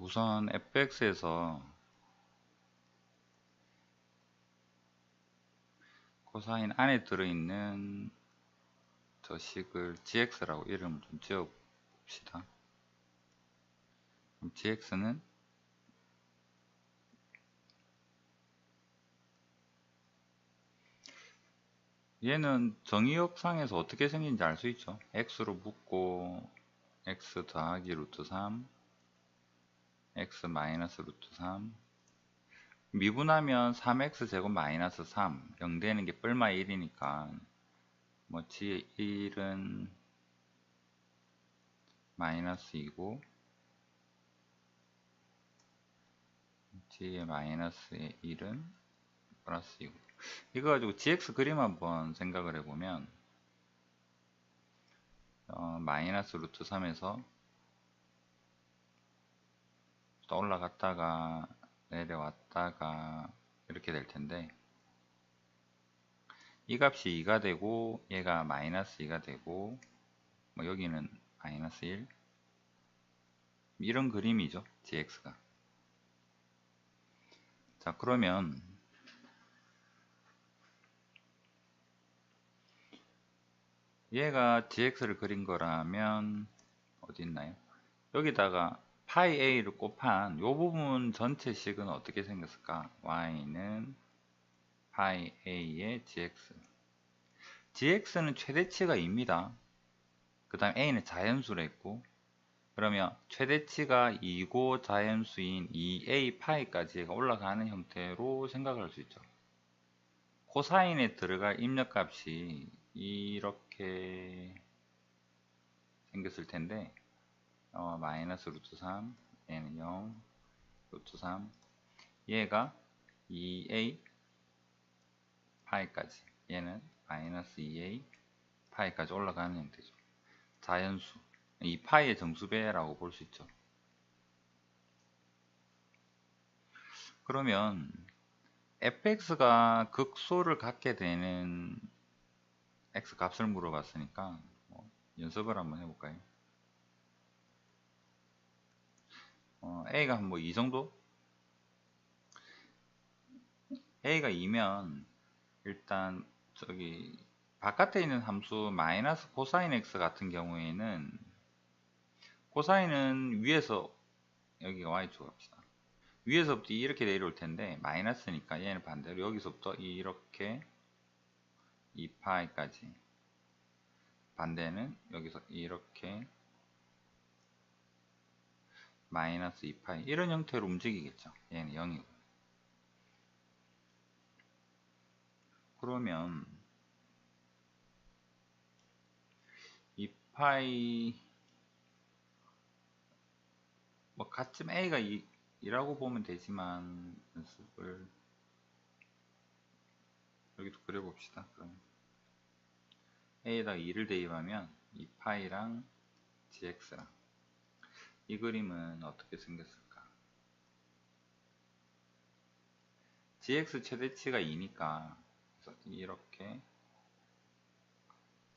우선 fx에서 코사인 안에 들어있는 저 식을 gx라고 이름을 좀 지어 봅시다. 그럼 gx는 얘는 정의역상에서 어떻게 생긴지 알 수 있죠. x로 묶고 x 더하기 루트 3 x 마이너스 루트 3 미분하면 3x 제곱 마이너스 3 0 되는 게 뿔마 1이니까 뭐 g 1은 마이너스 2고 g의 마이너스 1은 플러스 2고. 이거 가지고 gx 그림 한번 생각을 해보면 어, 마이너스 루트 3에서 또 올라갔다가 내려왔다가 이렇게 될 텐데 이 값이 2가 되고 얘가 마이너스 2가 되고 뭐 여기는 마이너스 1 이런 그림이죠 gx가 자 그러면 얘가 gx를 그린 거라면 어디 있나요? 여기다가 파이 a를 곱한 요 부분 전체식은 어떻게 생겼을까? y는 파이 a의 gx gx는 최대치가 2입니다. 그 다음 a는 자연수로 했고 그러면 최대치가 2고 자연수인 2a 파이까지 가 올라가는 형태로 생각을 할수 있죠. 코사인에 들어갈 입력값이 이렇게 생겼을 텐데 어, 마이너스 루트 3 얘는 0 루트 3 얘가 2a 파이까지. 얘는 마이너스 2a 파이까지 올라가는 형태죠. 자연수. 이 파이의 정수배라고 볼 수 있죠. 그러면 fx가 극소를 갖게 되는 x 값을 물어봤으니까 뭐 연습을 한번 해볼까요? 어, a가 한 뭐 이 정도? a가 2면 일단 저기 바깥에 있는 함수 마이너스 코사인 x 같은 경우에는 코사인은 위에서 여기가 y축 합시다. 위에서부터 이렇게 내려올 텐데 마이너스니까 얘는 반대로 여기서부터 이렇게 2파이까지 반대는 여기서 이렇게 마이너스 2파이 이런 형태로 움직이겠죠. 얘는 0이고. 그러면 2파이 뭐 가쯤 A가 2, 라고 보면 되지만 연습을 여기도 그려봅시다 그럼 A에다가 2를 대입하면 2파이랑 GX랑 이 그림은 어떻게 생겼을까? GX 최대치가 2니까 그래서 이렇게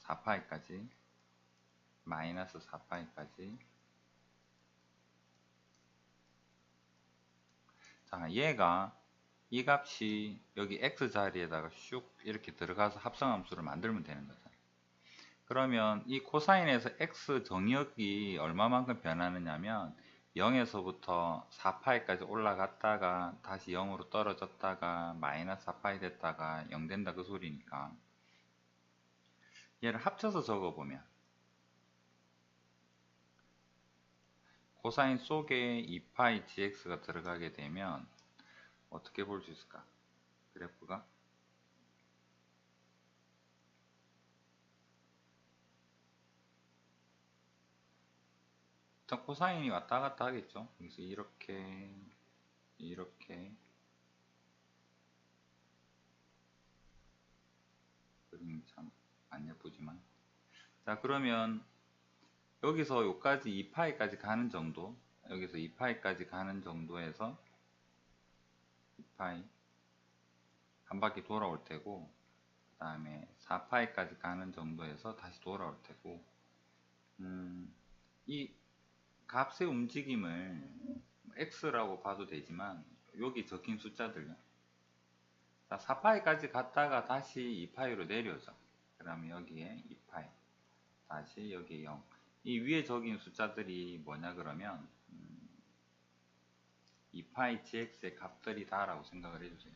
4파이까지 마이너스 4파이까지. 자 얘가 이 값이 여기 x 자리에다가 슉 이렇게 들어가서 합성함수를 만들면 되는 거죠 그러면 이 코사인에서 x 정역이 얼마만큼 변하느냐면 0에서부터 4파이까지 올라갔다가 다시 0으로 떨어졌다가 마이너스 4파이 됐다가 0 된다 그 소리니까 얘를 합쳐서 적어보면 코사인 속에 2파이 gx가 들어가게 되면 어떻게 볼 수 있을까? 그래프가 일단 코사인이 왔다 갔다 하겠죠. 그래서 이렇게 이렇게. 그림이 참 안 예쁘지만. 자 그러면 여기서 여기까지 2파이까지 가는 정도 여기서 2파이까지 가는 정도에서 2파이 한 바퀴 돌아올 테고 그 다음에 4파이까지 가는 정도에서 다시 돌아올 테고. 음, 이 값의 움직임을 x라고 봐도 되지만 여기 적힌 숫자들요. 자, 4파이까지 갔다가 다시 2파이로 내려오죠. 그러면 여기에 2파이 다시 여기 0. 이 위에 적인 숫자들이 뭐냐 그러면 음, 2파이 gx의 값들이 다 라고 생각을 해주세요.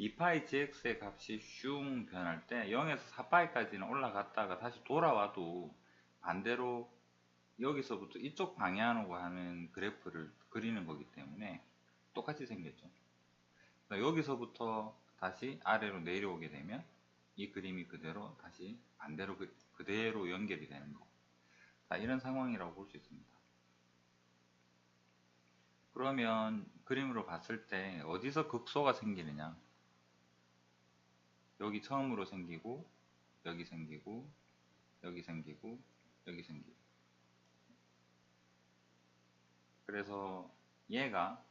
2파이 gx의 값이 슝 변할 때 0에서 4파이까지는 올라갔다가 다시 돌아와도 반대로 여기서부터 이쪽 방향으로 하는 그래프를 그리는 거기 때문에 똑같이 생겼죠. 그러니까 여기서부터 다시 아래로 내려오게 되면 이 그림이 그대로 다시 반대로 그, 그대로 연결이 되는 거. 자, 이런 상황이라고 볼 수 있습니다. 그러면 그림으로 봤을 때 어디서 극소가 생기느냐? 여기 처음으로 생기고 여기 생기고 여기 생기고 여기 생기고 그래서 얘가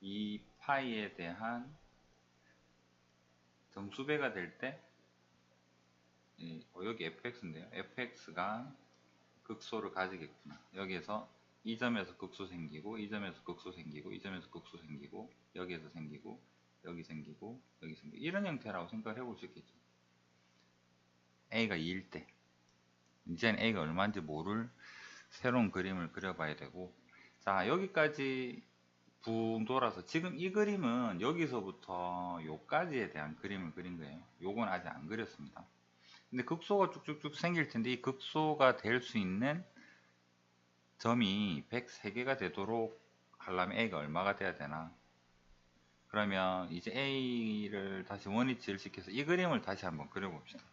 이 파이에 대한 정수배가 될 때 어, 여기 fx인데요. fx가 극소를 가지겠구나. 여기에서 이 점에서 극소 생기고 이 점에서 극소 생기고 이 점에서 극소 생기고 여기에서 생기고 여기 생기고 여기 생기고 이런 형태라고 생각을 해볼 수 있겠죠. a가 2일 때 이제는 a가 얼마인지 모를 새로운 그림을 그려봐야 되고 자 여기까지 붕 돌아서 지금 이 그림은 여기서부터 요까지에 대한 그림을 그린 거예요. 요건 아직 안 그렸습니다. 근데 극소가 쭉쭉쭉 생길 텐데 이 극소가 될 수 있는 점이 103개가 되도록 하려면 A가 얼마가 돼야 되나 그러면 이제 A를 다시 원위치를 시켜서 이 그림을 다시 한번 그려봅시다.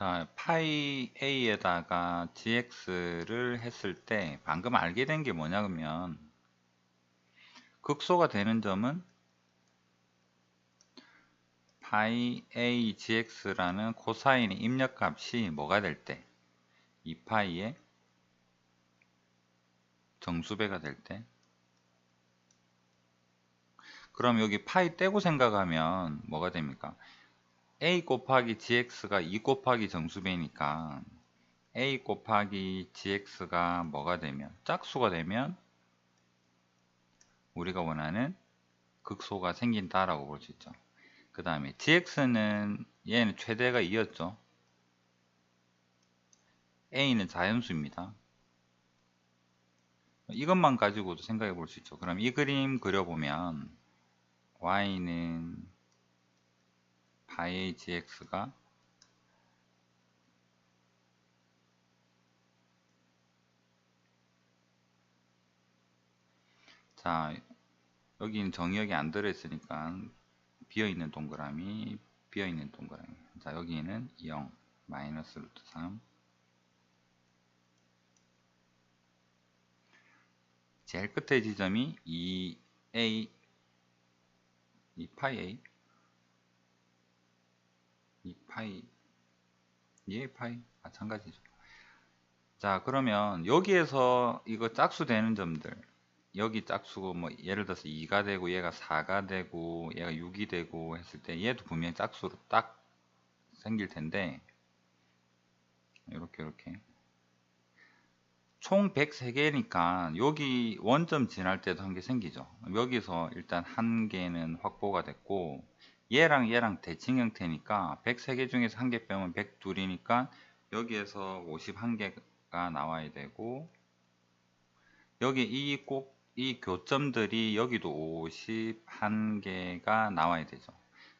자, 파이 a에다가 gx를 했을 때 방금 알게 된 게 뭐냐면 극소가 되는 점은 파이 a gx라는 코사인의 입력값이 뭐가 될 때? 2파이의 정수배가 될 때. 그럼 여기 파이 떼고 생각하면 뭐가 됩니까? A 곱하기 gx가 2 곱하기 정수배니까 a 곱하기 gx가 뭐가 되면 짝수가 되면 우리가 원하는 극소가 생긴다라고 볼 수 있죠. 그 다음에 gx는 얘는 최대가 2였죠. a는 자연수입니다. 이것만 가지고도 생각해 볼 수 있죠. 그럼 이 그림 그려보면 y는 파이 gx가 자 여기는 정의역이 안 들어있으니까 비어있는 동그라미 비어있는 동그라미. 자 여기는 0 마이너스 루트 3 제일 끝에 지점이 2a 2파이 a 2 파이. 2의 파이. 마찬가지죠. 자 그러면 여기에서 이거 짝수 되는 점들. 여기 짝수고 뭐 예를 들어서 2가 되고 얘가 4가 되고 얘가 6이 되고 했을 때 얘도 분명히 짝수로 딱 생길 텐데 이렇게 이렇게. 총 103개니까 여기 원점 지날 때도 한 개 생기죠. 여기서 일단 한 개는 확보가 됐고 얘랑 얘랑 대칭 형태니까 103개 중에서 한 개 빼면 102이니까 여기에서 51개가 나와야 되고 여기 이 꼭 이 교점들이 여기도 51개가 나와야 되죠.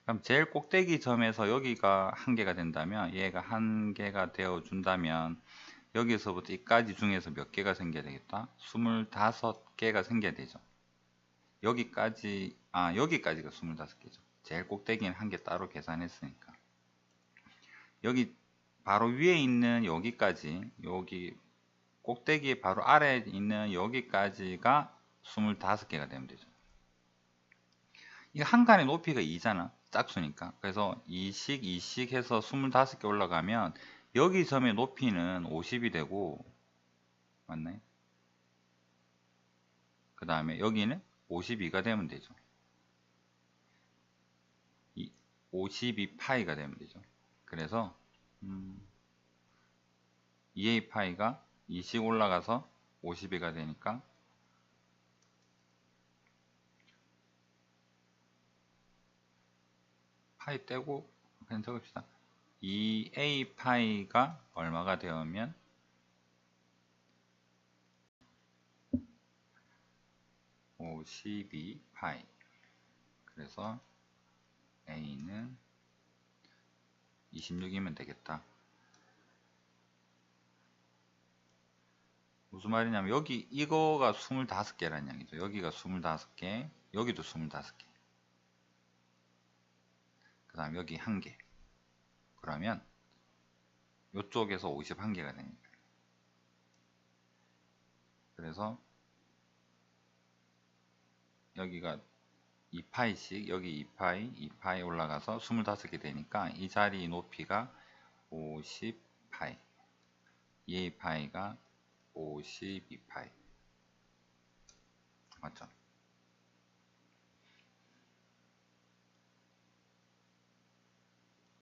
그럼 제일 꼭대기 점에서 여기가 한 개가 된다면 얘가 한 개가 되어 준다면 여기서부터 이까지 중에서 몇 개가 생겨야 되겠다? 25개가 생겨야 되죠. 여기까지 아 여기까지가 25개죠. 제일 꼭대기는 한 개 따로 계산했으니까. 여기 바로 위에 있는 여기까지 여기 꼭대기 바로 아래에 있는 여기까지가 25개가 되면 되죠. 이 한 칸의 높이가 2잖아 짝수니까. 그래서 2씩 2씩 해서 25개 올라가면 여기 점의 높이는 50이 되고 맞나요? 그 다음에 여기는 52가 되면 되죠 52파이가 되면 되죠. 그래서 음, 2a 파이가 2씩 올라가서 52가 되니까 파이 떼고 그냥 적읍시다. 2a 파이가 얼마가 되면 52 파이 그래서 a는 26이면 되겠다. 무슨 말이냐면 여기 이거가 25개라는 얘기죠. 여기가 25개, 여기도 25개. 그 다음 여기 1개. 그러면 이쪽에서 51개가 되니까. 그래서 여기가 2파이씩 여기 2파이, 2파이 올라가서 25개 되니까 이 자리 높이가 50파이 2파이가 52파이 맞죠?